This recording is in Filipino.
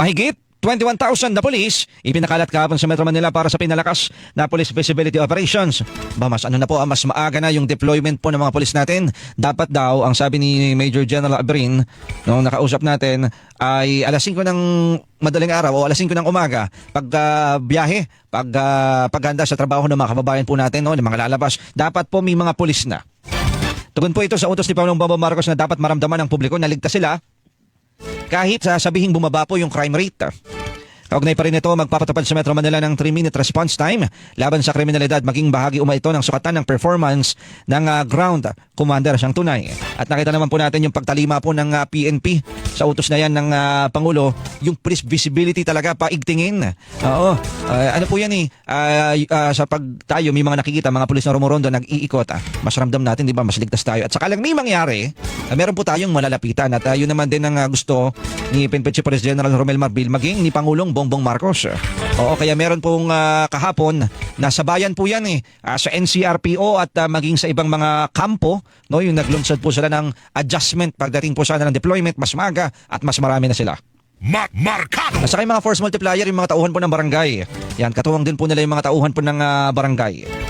Mahigit 21,000 na polis ipinakalat kahapon sa Metro Manila para sa pinalakas na police visibility operations. Ba ano na po, ah, mas maaga na yung deployment po ng mga polis natin. Dapat daw, ang sabi ni Major General Abrin, nung nakausap natin, ay alas 5 ng madaling araw o alas 5 ng umaga pag ah, biyahe, pag ah, paghanda sa trabaho ng mga kababayan po natin, no, ng mga lalabas, dapat po may mga polis na. Tugon po ito sa utos ni Pangulong Bongbong Marcos na dapat maramdaman ng publiko na ligtas sila kahit sasabihin bumaba po yung crime rate. Kaugnay pa rin ito, magpapatupad sa Metro Manila ng 3-minute response time. Laban sa kriminalidad maging bahagi uma ito ng sukatan ng performance ng ah, ground commander siyang tunay. At nakita naman po natin yung pagtalima po ng ah, PNP sa utos na yan ng ah, Pangulo, yung police visibility talaga paigtingin. Oo, Ah, ano po yan eh, y- ah, sa pag tayo may mga nakikita, mga pulis na rumorondo nag-iikot, ah, mas ramdam natin, di ba, mas ligtas tayo. At saka lang may mangyari, ah, meron po tayong malalapitan. At ah, yun naman din ang ah, gusto ni Pinpeche Police General Romel Marbil maging ni Pangulong Bongbong Marcos. Oo, kaya meron pong ah, kahapon na sa bayan po yan eh, ah, sa NCRPO at ah, maging sa ibang mga kampo, no, yung naglunsad po sila ng adjustment pagdating po sana ng deployment, mas maga at mas marami na sila. Mar- markado! At saka yung mga force multiplier, yung mga tauhan po ng barangay. Yan, katuwang din po nila yung mga tauhan po ng ah, barangay.